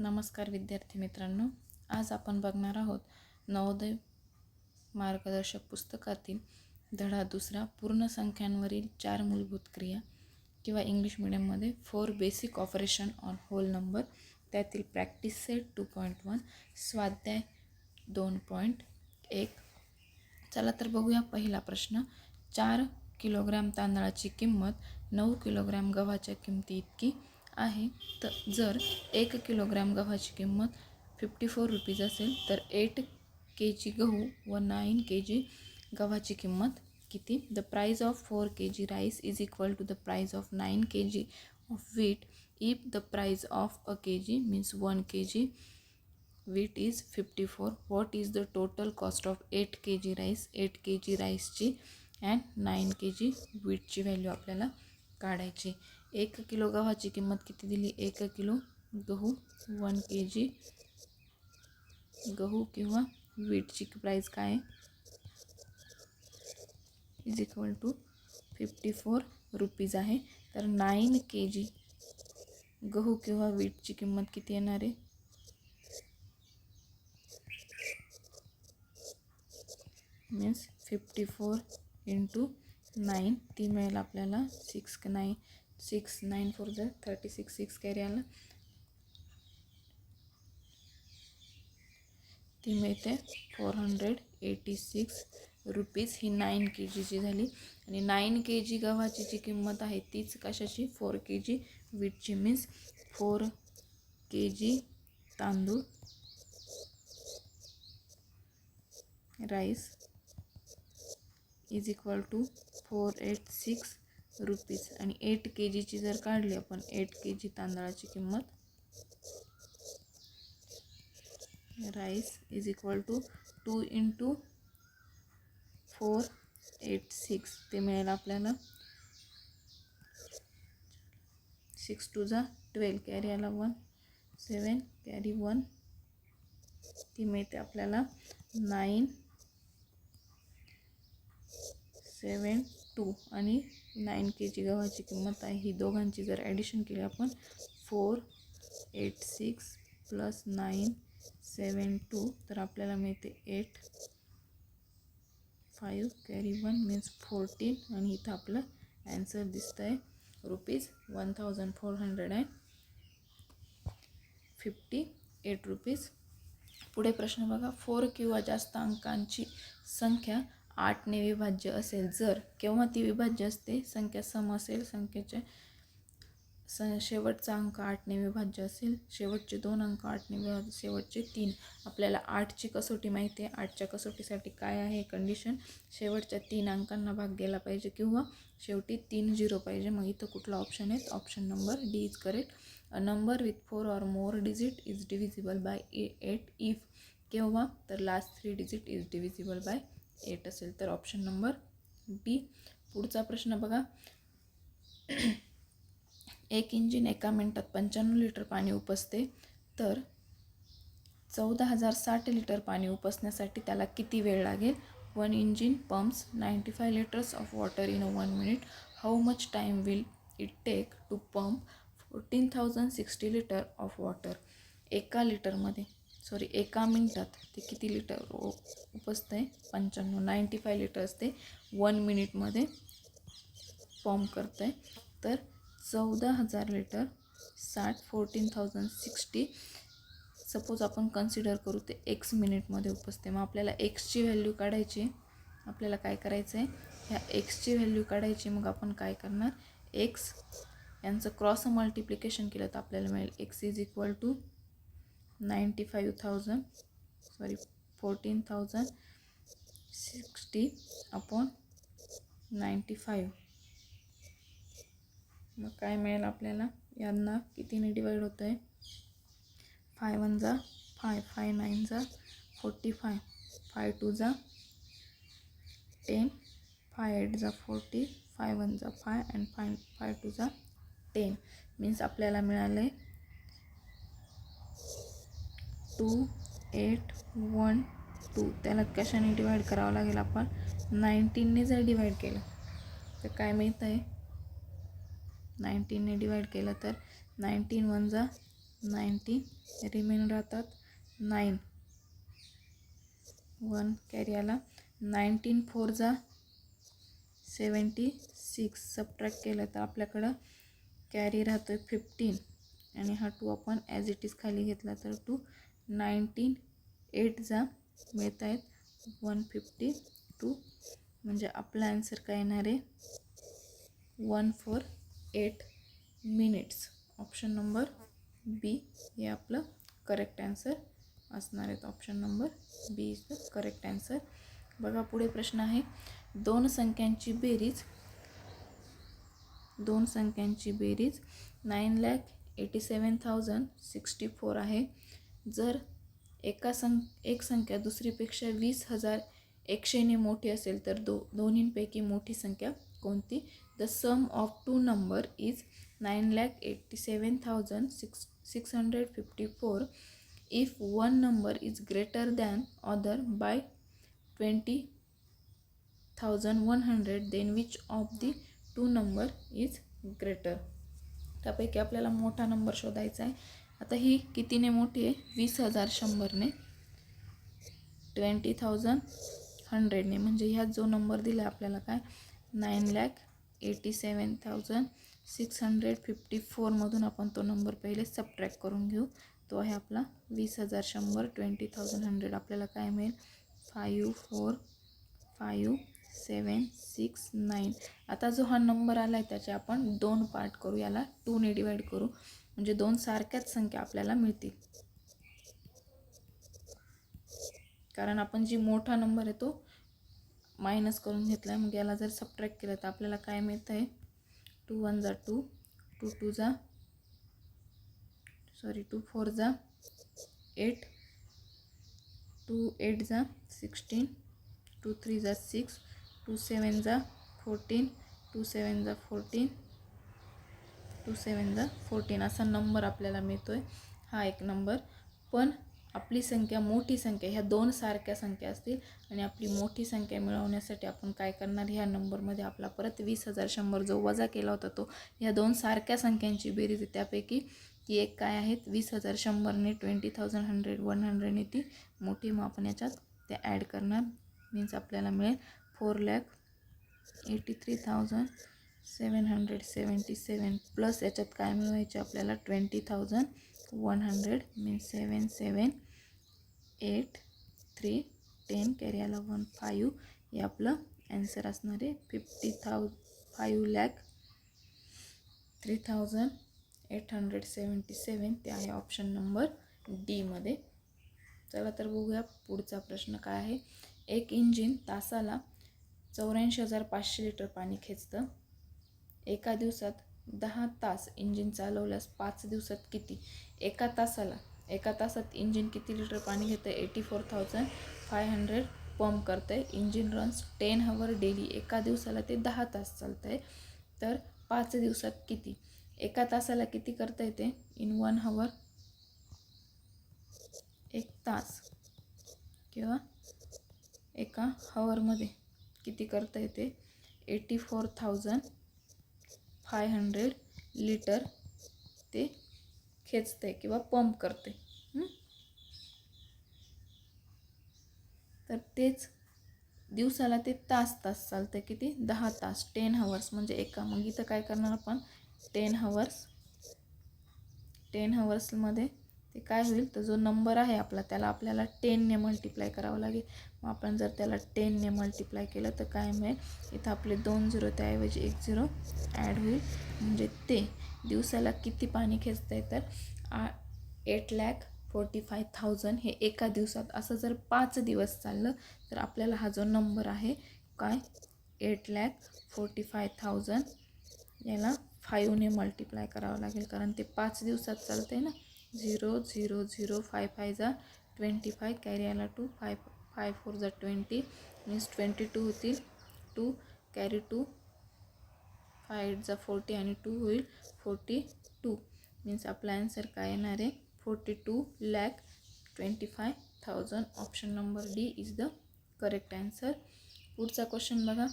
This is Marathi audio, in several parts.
नमस्कार विद्यार्थी मित्रांनो आज आपण बघणार आहोत नवोदय मार्गदर्शक पुस्तकातील धडा दुसरा पूर्ण संख्यांवरील चार मूलभूत क्रिया किंवा इंग्लिश मिडियममध्ये four basic operation on whole number त्यातील practice set two point one स्वाध्याय दोन पॉईंट एक. चला तर बघूया पहिला प्रश्न. चार किलोग्रॅम तांदळाची किंमत नऊ किलोग्रॅम गव्हाच्या किमती इतकी आहे तर जर एक किलोग्रॅम गव्हाची किंमत फिफ्टी फोर रुपीज असेल तर एट के जी गहू व नाईन के जी गव्हाची किंमत किती? The price of four K G rice is equal to the price of nine K G of wheat if the price of a K G means one K G wheat is fifty four what is the total cost of eight K G rice eight K G राईसची and nine K G वीटची व्हॅल्यू आपल्याला काढायची. एक किलो गव्हाची किंमत किती दिली? एक किलो गहू वन के जी गहू किंवा वीटची प्राईस काय? आहे is equal to fifty four rupees आहे. तर नाईन के जी गहू किंवा वीटची किंमत किती येणार आहे? Means fifty four into nine ती मिळेल आपल्याला six nine six nine four ज थर्टी सिक्स सिक्स कॅरी आलं ती मिळते four hundred eighty six rupees. ही नाईन के जीची झाली. आणि नाईन के जी गव्हाची जी किंमत आहे तीच कशाची? फोर के जी वीटची मीन्स फोर के जी तांदूळ rice is equal to four eight six rupees आणि एट के जीची जर काढली आपण एट के जी तांदळाची किंमत. Rice is equal to two into four eight six ते मिळेल आपल्याला. सिक्स टू जा ट्वेल्व कॅरी आला वन सेवन कॅरी वन ती मिळते आपल्याला नाईन सेवन टू आणि नाईन के जी गव्हाची किंमत आहे. ही दोघांची जर ॲडिशन केली आपण four eight six plus nine seven two तर आपल्याला मिळते eight five carry one means fourteen आणि इथं आपलं ॲन्सर दिसतं आहे rupees one thousand four hundred and fifty eight rupees पुढे प्रश्न बघा. फोर किंवा जास्त अंकांची संख्या आठने विभाज्य असेल जर केव्हा ती विभाज्य असते? संख्या सम असेल संख्येचे स शेवटचा अंक आठने विभाज्य असेल शेवटचे दोन अंक आठने विभाज्य शेवटचे तीन. आपल्याला आठची कसोटी माहिती आहे. आठच्या कसोटीसाठी काय आहे कंडिशन शेवटच्या तीन अंकांना भाग गेला पाहिजे किंवा शेवटी तीन झिरो पाहिजे. मग इथं कुठला ऑप्शन आहे? Option number D is correct a number with four or more digit is divisible by a eight if केव्हा? तर last three digit is divisible by eight असेल तर ऑप्शन नंबर बी पुढचा प्रश्न बघा. एक इंजिन एका मिनटात पंच्याण्णव लिटर पाणी उपसते तर चौदा हजार साठ लिटर पाणी उपसण्यासाठी त्याला किती वेळ लागेल? One engine pumps ninety five litres of water in a one minute how much time will it take to pump fourteen thousand sixty litre of water एका लिटरमध्ये सॉरी एका मिनटात ते किती लिटर उपसतं आहे पंच्याण्णव नाईंटी फाय लिटर असते. वन मिनिटमध्ये फॉर्म करतं आहे तर चौदा हजार लिटर साठ फोर्टीन थाउजंड सिक्स्टी सपोज आपण कन्सिडर करू ते एक्स मिनिटमध्ये उपसते मग आपल्याला एक्सची व्हॅल्यू काढायची. आपल्याला काय करायचं आहे ह्या एक्सची व्हॅल्यू काढायची. मग आपण काय करणार? एक्स यांचं क्रॉस मल्टिप्लिकेशन केलं तर आपल्याला मिळेल. X is equal to ninety five thousand sorry fourteen thousand sixty upon ninety five मग काय मिळेल आपल्याला? यांना कितीने डिवाईड होतं आहे फाय वन जा फाय फाय नाईन जा फोर्टी फाय फाय टू जा टेन. फाय एट जा फोर्टी. फाय वन जा five and five five two जा टेन. मीन्स आपल्याला मिळालं आहे टू एट वन टू. त्याला कशाने डिवाईड करावं लागेल आपण? नाईन्टीनने जर डिवाईड केलं तर काय मिळतं आहे? नाईन्टीनने डिवाईड केलं तर नाईन्टीन वन जा नाईन्टीन रिमेन राहतात नाईन वन कॅरी आला नाईन्टीन फोर जा सेवन्टी सिक्स सबट्रॅक्ट केलं तर आपल्याकडं कॅरी राहतो आहे फिफ्टीन आणि हा टू आपण ॲज इट इज खाली घेतला तर टू नाईन्टीन एट जा मिळत आहेत वन फिफ्टी टू म्हणजे आपला आन्सर काय येणार आहे? One four eight minutes. Option number B हे आपलं करेक्ट आन्सर असणार आहेत. Option number B is the correct answer बघा पुढे प्रश्न आहे. दोन संख्यांची बेरीज. दोन संख्यांची बेरीज. Nine lakh eighty seven thousand sixty four आहे. जर एका सं एक संख्या दुसरीपेक्षा वीस हजार एकशेने मोठी असेल तर दो दोन्हींपैकी मोठी संख्या कोणती? The sum of two number is nine lakh eighty seven thousand six six hundred fifty four if one number is greater than other by twenty thousand one hundred then which of the two number is greater त्यापैकी आपल्याला मोठा नंबर शोधायचा आहे. आता ही कितीने मोठी आहे? वीस हजार शंभरने. Twenty thousand हंड्रेडने. म्हणजे ह्यात जो नंबर दिला आपल्याला काय? Nine lakh eighty seven thousand six hundred fifty फोरमधून आपण तो नंबर पहिले सबट्रॅक करून घेऊ. तो आहे आपला वीस हजार शंभर ट्वेंटी थाउजंड हंड्रेड. आपल्याला काय मिळेल? Five four five seven six nine. आता जो हा नंबर आला आहे त्याचे आपण दोन पार्ट करू. याला टूने डिवाईड करू. म्हणजे दोन सारख्याच संख्या आपल्याला मिळतील. कारण आपण जी मोठा नंबर आहे तो मायनस करून घेतला आहे मग याला जर सबट्रॅक्ट केलं तर आपल्याला काय मिळतं आहे टू वन जा टू टू टू जा सॉरी टू फोर जा एट टू एट जा सिक्स्टीन टू थ्री जा सिक्स टू सेवन जा फोर्टीन टू सेवन जा फोर्टीन टू सेवन जा फोर्टीन असा नंबर आपल्याला मिळतो आहे हा एक नंबर. पण आपली संख्या मोठी संख्या ह्या दोन सारख्या संख्या असतील आणि आपली मोठी संख्या मिळवण्यासाठी आपण काय करणार? ह्या नंबरमध्ये आपला परत वीस हजार शंभर जो वजा केला होता तो ह्या दोन सारख्या संख्यांची बेरीज आहे. त्यापैकी ती एक काय आहेत? वीस हजार शंभरने ट्वेंटी थाउजंड हंड्रेड वन हंड्रेडने ती मोठी. मग आपण याच्यात त्या ॲड करणार. मीन्स आपल्याला मिळेल four lakh eighty three thousand seven hundred seventy seven plus याच्यात काय मिळवायचे आपल्याला? Twenty thousand one hundred means seven seven eight three ten कॅरियाला one five हे आपलं ॲन्सर असणार आहे. Fifty thou five lakh three thousand eight hundred seventy seven ते आहे ऑप्शन नंबर डीमध्ये चला तर बघूया पुढचा प्रश्न काय आहे. एक इंजिन तासाला चौऱ्याऐंशी हजार पाचशे लिटर पाणी खेचतं. एका दिवसात दहा तास इंजिन चालवल्यास पाच दिवसात किती? एका तासाला. एका तासात इंजिन किती लिटर पाणी घेतं eighty four thousand five hundred pump करतं आहे engine runs ten hour daily. एका दिवसाला ते दहा तास चालतं आहे तर पाच दिवसात किती? एका तासाला किती करता येते इन वन हवर. एक तास. किंवा एका हवरमध्ये किती करता येते eighty four thousand five hundred litre ते खेचते किंवा पंप करते. तर तेच दिवसाला ते तास तास चालतं किती? दहा तास. टेन हवर्स म्हणजे एका मग इथं काय करणार आपण? टेन हवर्स टेन हवर्समध्ये ते काय होईल तर जो नंबर आहे आपला त्याला आपल्याला टेनने मल्टिप्लाय करावं लागेल. मग आपण जर त्याला टेनने मल्टिप्लाय केलं तर काय मिळेल इथं आपले दोन झिरो त्याऐवजी एक झिरो ॲड होईल. म्हणजे ते दिवसाला किती पाणी खेचतं आहे तर आ eight lakh forty five thousand हे एका दिवसात असं जर पाच दिवस चाललं तर आपल्याला हा जो नंबर आहे काय? Eight lakh forty five thousand याला फाईव्हने मल्टिप्लाय करावं लागेल. कारण ते पाच दिवसात चालतं आहे ना? Zero zero zero five five जा ट्वेंटी फाय कॅरी आला टू फाय फाय फोर जा ट्वेंटी मीन्स ट्वेंटी टू होतील two carry two five eight जा फोर्टी आणि टू होईल फोर्टी टू. मीन्स आपला ॲन्सर काय येणार आहे? Forty two lakh twenty five thousand. Option number D is the correct answer पुढचा क्वेश्चन बघा.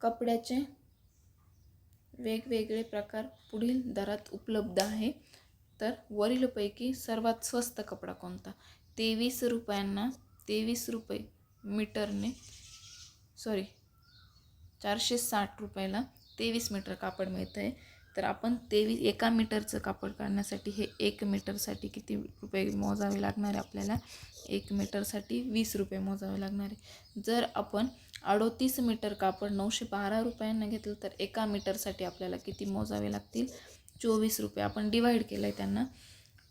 कपड्याचे वेगवेगळे प्रकार पुढील दरात उपलब्ध आहे. तर वरीलपैकी सर्वात स्वस्त कपडा कोणता? तेवीस रुपयांना तेवीस रुपये मीटरने सॉरी चारशे साठ रुपयाला तेवीस मीटर कापड मिळतं आहे तर आपण तेवीस एका मीटरचं कापड काढण्यासाठी हे एक मीटरसाठी किती रुपये मोजावे लागणार आहे आपल्याला? एक मीटरसाठी वीस रुपये मोजावे लागणार आहे. जर आपण अडोतीस मीटर कापड नऊशे बारा रुपयांना घेतलं तर एका मीटरसाठी आपल्याला किती मोजावे लागतील? चोवीस रुपये. आपण डिवाईड केलं आहे त्यांना.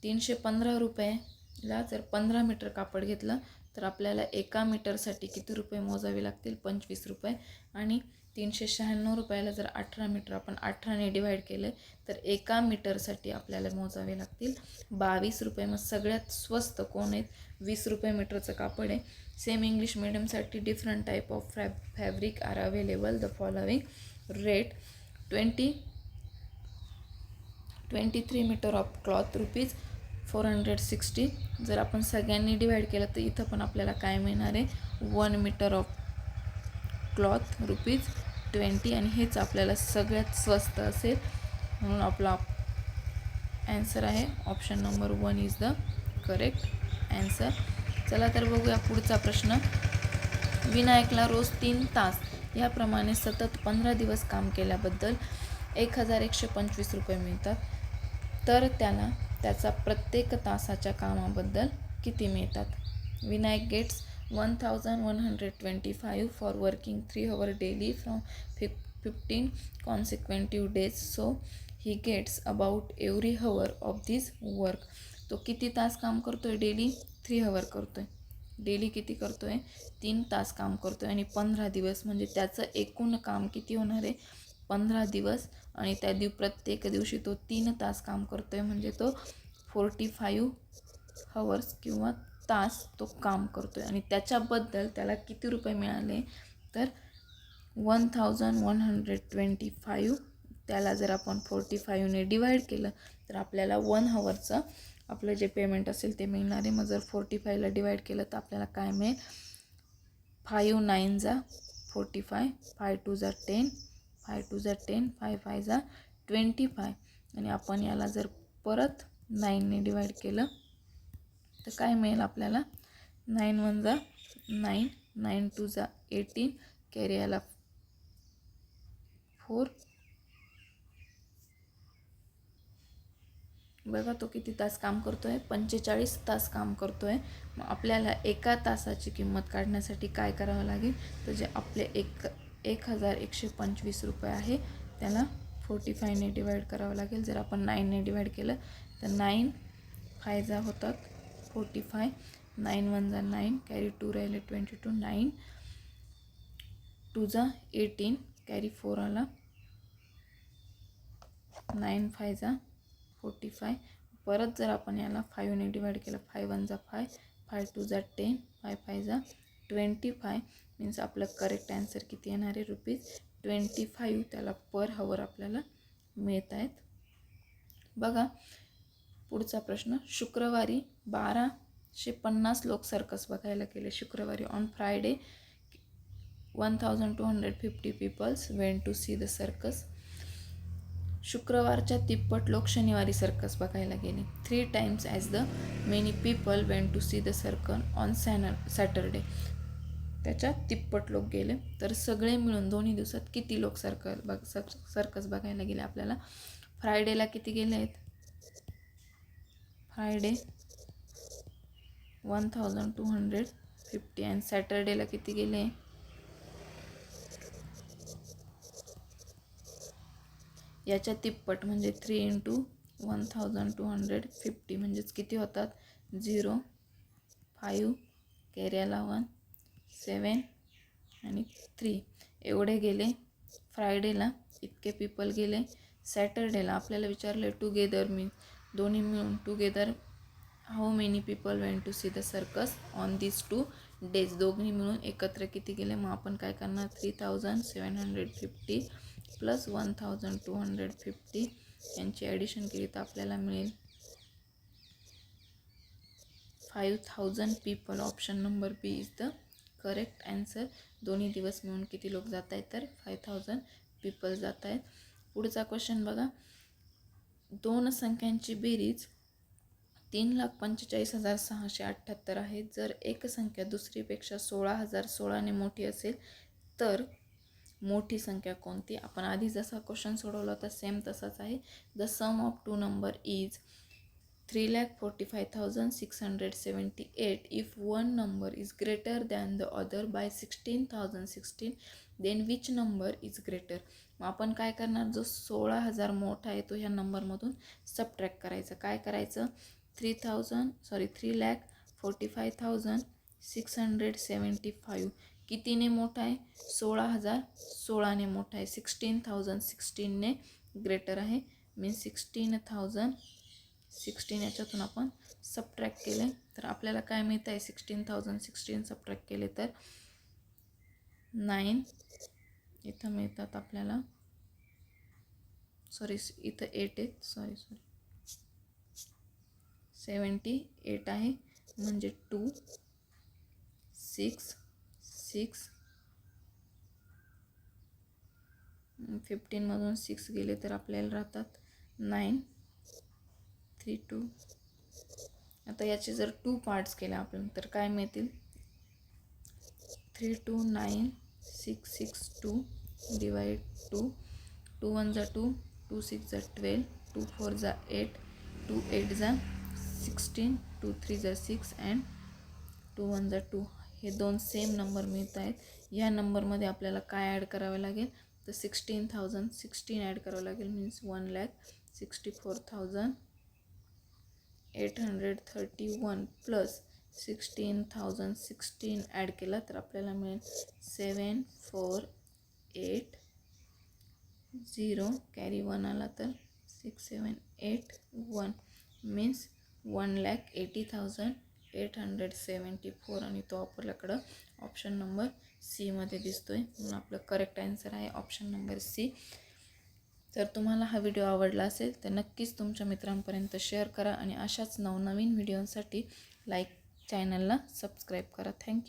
तीनशे पंधरा रुपयेला जर पंधरा मीटर कापड घेतलं तर आपल्याला एका मीटरसाठी किती रुपये मोजावे लागतील? पंचवीस रुपये. आणि तीनशे शहाण्णव रुपयाला जर अठरा मीटर आपण अठराने डिवाईड केले तर एका मीटरसाठी आपल्याला मोजावे लागतील? बावीस रुपये. मग सगळ्यात स्वस्त कोण आहेत? वीस रुपये मीटरचं कापड आहे. Same English मिडियमसाठी different type of fab fabric are available the following rate twenty twenty three metre of cloth rupees four hundred sixty जर आपण सगळ्यांनी डिवाईड केलं तर इथं पण आपल्याला काय मिळणार आहे? One metre of cloth rupees twenty आणि हेच आपल्याला सगळ्यात स्वस्त असेल. म्हणून आपला ॲन्सर आहे option number one is the correct answer चला तर बघूया पुढचा प्रश्न. विनायकला रोज तीन तास याप्रमाणे सतत पंधरा दिवस काम केल्याबद्दल एक हजार एकशे पंचवीस रुपये मिळतात. तर त्याला त्याचा प्रत्येक तासाच्या कामाबद्दल किती मिळतात? Vinayak gets one thousand one hundred twenty five for working three hour daily from fif fifteen consecutive days so he gets about every hour of this work तो किती तास काम करतो आहे डेली थ्री हवर करतो आहे डेली किती करतो आहे तीन तास काम करतो आहे आणि पंधरा दिवस. म्हणजे त्याचं एकूण काम किती होणार आहे? पंधरा दिवस. आणि त्या दिव प्रत्येक दिवशी तो तीन तास काम करतो आहे म्हणजे तो फोर्टी फाईव्ह हवर्स किंवा तास तो काम करतो आहे आणि त्याच्याबद्दल त्याला किती रुपये मिळाले? तर one thousand one hundred twenty five त्याला जर आपण फोर्टी फाईव्हने डिवाईड केलं तर आपल्याला वन हवरचं आपलं जे पेमेंट असेल ते मिळणार आहे. मग जर फोर्टी फायला डिवाईड केलं तर आपल्याला काय मिळेल? फाईव्ह नाईन जा फोर्टी फाय फाय टू जा टेन फाय टू जा टेन फाय फाय जा ट्वेंटी फाय आणि आपण याला जर परत नाईनने डिवाईड केलं तर काय मिळेल आपल्याला? नाईन वन जा नाईन नाईन टू जा एटीन कॅरी याला फोर बघा तो किती तास काम करतो आहे पंचेचाळीस तास काम करतो आहे मग आपल्याला एका तासाची किंमत काढण्यासाठी काय करावं लागेल? तर जे आपले एक एक हजार एकशे पंचवीस रुपये आहे त्याला फोर्टी फायने डिवाईड करावं लागेल. जर आपण नाईनने डिवाईड केलं तर नाईन फायजा होतात फोर्टी फाय नाईन वन जा नाईन कॅरी टू राहिले ट्वेंटी टू नाईन टू जा एटीन कॅरी फोर आला नाईन फाय जा फोर्टी फाय. परत जर आपण याला फायूने डिवाईड केलं five one five five two जा टेन फाय फाय जा ट्वेंटी फाय मीन्स आपलं करेक्ट ॲन्सर किती येणार आहे रुपीज ट्वेंटी फाईव्ह त्याला पर हवर आपल्याला मिळत आहेत. बघा पुढचा प्रश्न शुक्रवारी बाराशे पन्नास लोक सर्कस बघायला गेले. शुक्रवारी on Friday one thousand two hundred fifty peoples went to see the circus शुक्रवारच्या तिप्पट लोक शनिवारी सर्कस बघायला गेले. Three times as the many people went to see the circle on satur Saturday त्याच्या तिप्पट लोक गेले. तर सगळे मिळून दोन्ही दिवसात किती लोक सर्कल बघ सर्कस बघायला गेले आपल्याला? फ्रायडेला किती गेले आहेत? Friday one thousand two hundred fifty and सॅटरडेला किती गेले? आहे याच्या तिप्पट म्हणजे three into one thousand two hundred fifty म्हणजेच किती होतात? झिरो फाईव्ह कॅऱ्याला वन सेवन आणि थ्री एवढे गेले. फ्रायडेला इतके पीपल गेले. सॅटरडेला आपल्याला विचारले टुगेदर मी दोन्ही मिळून together how many people went to see the circus on this two days दोघी मिळून एकत्र किती गेले? मग आपण काय करणार? Three thousand seven hundred fifty plus one thousand two hundred fifty यांची ॲडिशन केली तर आपल्याला मिळेल. Five thousand people option number B is the correct answer दोन्ही दिवस मिळून किती लोक जात आहेत तर फाईव्ह थाउजंड पीपल जात आहेत पुढचा क्वेश्चन बघा. दोन संख्यांची बेरीज तीन लाख पंचेचाळीस हजार सहाशे अठ्ठ्याहत्तर आहे. जर एक संख्या दुसरीपेक्षा सोळा हजार सोळाने मोठी असेल तर मोठी संख्या कोणती? आपण आधी जसा क्वेश्चन सोडवला होता सेम तसाच आहे. The sum of two number is three lakh forty five thousand six hundred seventy eight if one number is greater than the other by sixteen thousand sixteen then which number is greater मग आपण काय करणार? जो सोळा हजार मोठा आहे तो ह्या नंबरमधून सबट्रॅक्ट करायचा. काय करायचं? Three thousand sorry three lakh forty five thousand six hundred seventy five कितीने मोठा आहे? सोळा हजार सोळाने मोठा आहे. सिक्स्टीन थाउजंड सिक्स्टीनने ग्रेटर आहे. मीन सिक्स्टीन थाउजंड सिक्स्टीन याच्यातून आपण सबट्रॅक्ट केले. तर आपल्याला काय मिळत आहे? सिक्स्टीन थाउजंड सिक्स्टीन सबट्रॅक्ट केले तर नाईन इथं मिळतात आपल्याला. सॉरी इथं एट आहेत. सॉरी सॉरी सेवन्टी एट आहे. म्हणजे टू सिक्स सिक्स फिफ्टीनमधून सिक्स गेले तर आपल्याला राहतात नाईन थ्री टू आता याचे जर टू पार्ट्स केले आपण तर काय मिळतील? Three two nine six six two divide two two one जा टू टू सिक्स जा ट्वेल्व टू फोर जा एट टू एट जा सिक्स्टीन टू थ्री जा सिक्स अँड टू वन जा टू हे दोन सेम नंबर मिळत आहेत. ह्या नंबरमध्ये आपल्याला काय ॲड करावं लागेल? तर सिक्स्टीन थाउजंड सिक्स्टीन ॲड करावं लागेल means one lakh sixty four thousand eight hundred thirty one plus sixteen thousand sixteen add केला तर आपल्याला मिळेल seven four eight zero carry one आला तर six seven eight one means one lakh eighty thousand eight hundred seventy four आणि तो आपल्याकडं ऑप्शन नंबर सीमध्ये दिसतो आहे म्हणून आपलं करेक्ट आन्सर आहे ऑप्शन नंबर सी जर तुम्हाला हा व्हिडिओ आवडला असेल तर नक्कीच तुमच्या मित्रांपर्यंत शेअर करा आणि अशाच नवनवीन व्हिडिओसाठी लाईक चॅनलला सबस्क्राईब करा. थँक्यू